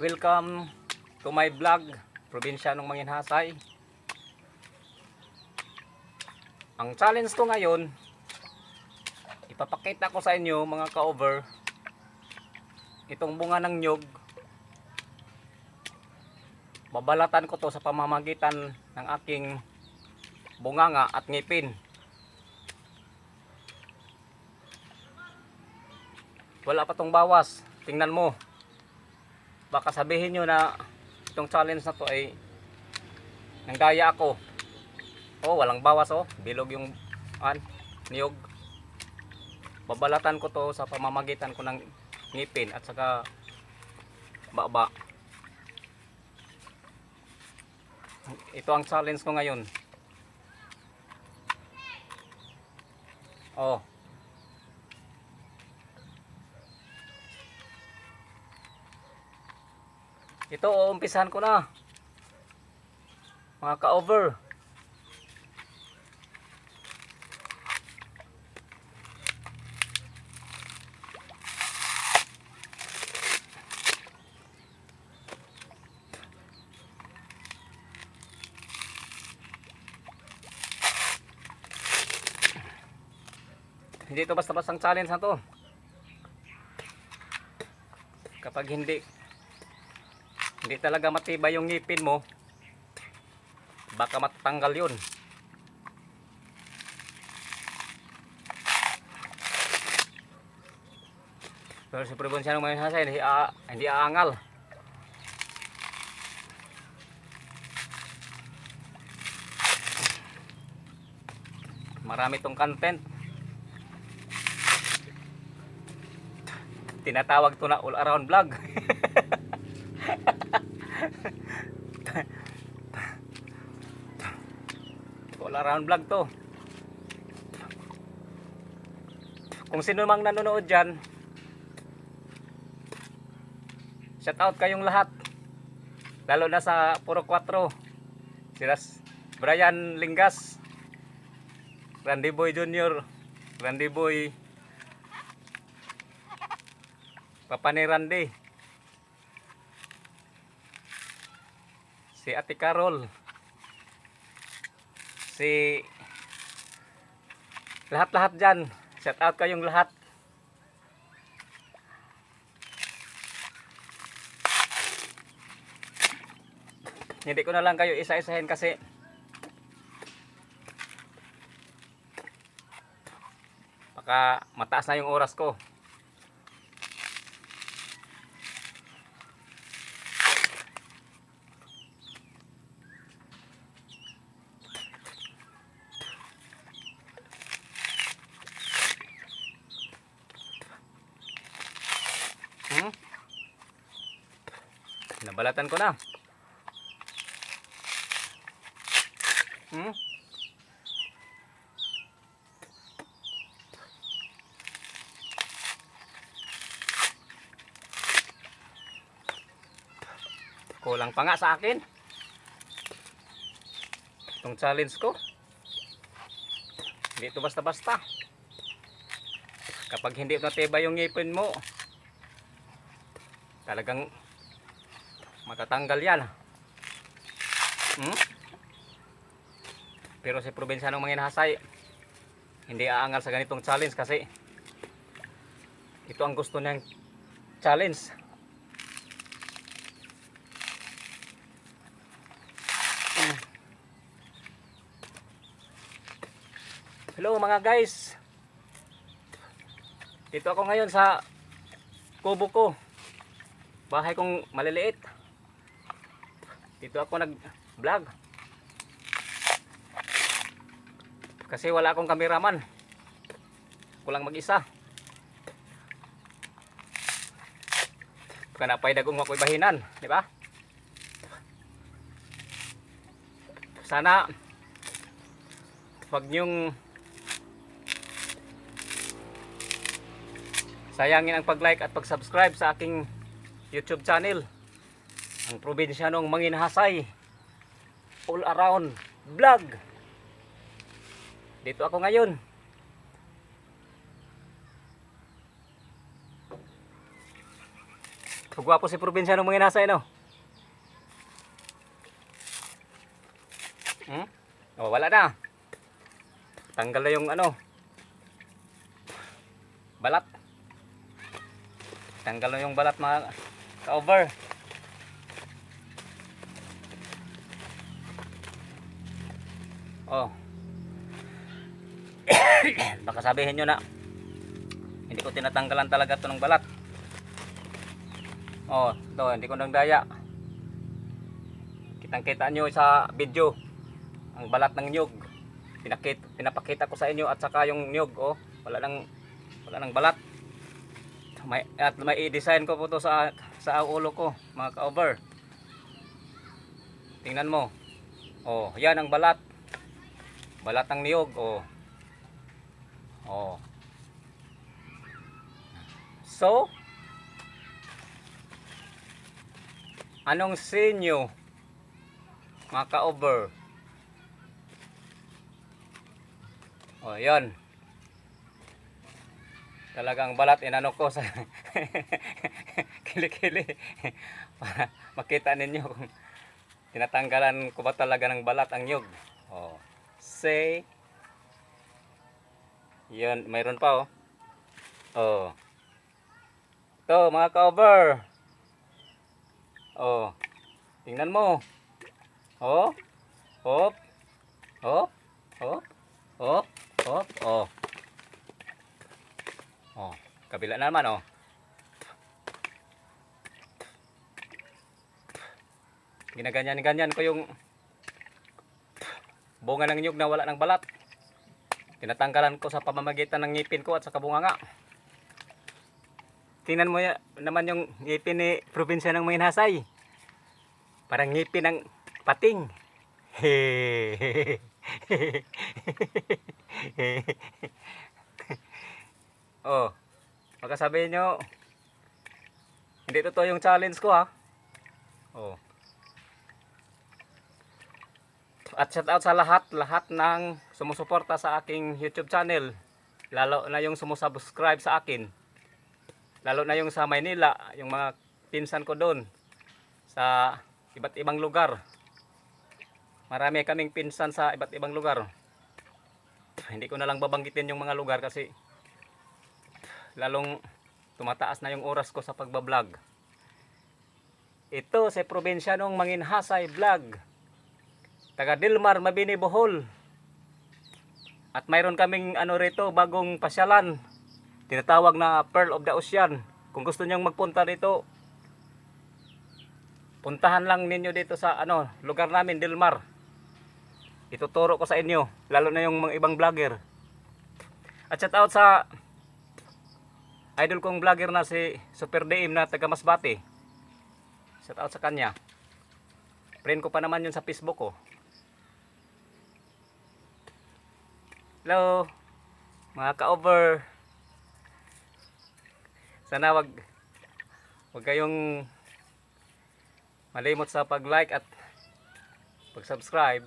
Welcome to my vlog, Probinsya ng Manginhasay. Ang challenge ko ngayon, ipapakita ko sa inyo mga ka-over, itong bunga ng nyog, babalatan ko to sa pamamagitan ng aking bunganga at ngipin. Wala pa tong bawas. Tingnan mo. Baka sabihin nyo na itong challenge na to ay nanggaya ako. Oh, walang bawas oh. Bilog yung an, niyog. Babalatan ko to sa pamamagitan ko ng ngipin at saka baba. Ito ang challenge ko ngayon. Oh. Ito, uumpisahan ko na. Mga ka-over. Hindi ito basta-bastang challenge na to. Kapag hindi hindi talaga matibay yung ngipin mo. Baka matatanggal yun. Pero si Provincia ng Mayonasa hindi, a, hindi aangal. Marami tong content. Tinatawag to na all around vlog all around vlog to. Kung sino mang nanonood dyan shout out kayong lahat. Lalo na sa Puro 4 sila Brian Lingas Randy Boy Jr. Randy Boy Papa ni Randy. Si Ate Carol si lahat-lahat dyan. Shout out kayong lahat. Hindi ko na lang kayo isa-isahin kasi baka mataas na yung oras ko Hmm? Nabalatan ko na. Hmm? Kulang pa nga sa akin. Itong challenge ko. Hindi ito basta-basta. Kapag hindi natibay yung ngipin mo, talagang matatanggal yan. Hmm? Pero si probinsyano manginhasay, hindi aangal sa ganitong challenge kasi ito ang gusto niyang challenge. Hello mga guys. Dito ako ngayon sa kubo ko. Bahay kong maliliit. Dito ako nag-vlog. Kasi wala akong kameraman. Kulang mag-isa. Kana pay dagong makoy bahinan, di ba? Sana wag niyong sayangin ang pag-like at pag-subscribe sa aking YouTube channel. Ang probinsyanong manginhasay all around vlog. Dito ako ngayon. Gwapo si probinsya ng mga nasa no. Hmm? Oh, wala na. Tanggal na yung ano. Balat. Tanggal na yung balat mga ka-over. Oh. Baka sabihin nyo na hindi ko tinatanggalan talaga to ng balat. Oh, ito, hindi ko nang daya. Kitang-kita nyo sa video ang balat ng nyug. Pinakit, pinapakita ko sa inyo at saka yung nyug, oh, wala nang wala nang balat. May at may i-design ko po to sa sa ulo ko, mga ka-over. Tingnan mo. Oh, yan ang balat. Balat ng niyog, oh. Oh. So, anong sinyo mga ka-over? O, yan. Talagang balat inano ko sa kilikili para makita ninyo kung tinatanggalan ko ba talaga ng balat ang nyug. O, say yan, mayroon pa oh. Oh. Ito, mga ka-over. Oh. Tingnan mo. Oh. Hop. Hop. Hop. Hop. Hop. Oh. Oh. Kabila na naman oh. Ginaganyan-ganyan ko yung bunga ng nyug na wala ng balat. Tinatanggalan ko sa pamamagitan ng ngipin ko at sa kabunganga. Tingnan mo naman yung ngipin ni probinsya ng Maynasay. Parang ngipin ng pating. oh, baka sabihin nyo, hindi totoo yung challenge ko ha. Oh. At shout out sa lahat, lahat ng sumusuporta sa aking YouTube channel. Lalo na yung sumusubscribe sa akin. Lalo na yung sa Maynila, yung mga pinsan ko doon sa iba't ibang lugar. Marami kaming pinsan sa iba't ibang lugar. Hindi ko na lang babanggitin yung mga lugar kasi lalong tumataas na yung oras ko sa pagbablog. Ito sa probinsya ng Manginhasay Vlog taga Dilmar, Mabini, Bohol. At mayroon kaming ano rito, bagong pasyalan. Tinatawag na Pearl of the Ocean. Kung gusto niyong magpunta dito, puntahan lang ninyo dito sa ano, lugar namin, Dilmar. Ituturo ko sa inyo, lalo na yung mga ibang vlogger. At shout out sa idol kong vlogger na si Super DM na taga Masbate. Shout out sa kanya. Friend ko pa naman yun sa Facebook ko. Hello, mga ka-over. Sana wag wag kayong malimot sa pag-like at pag-subscribe.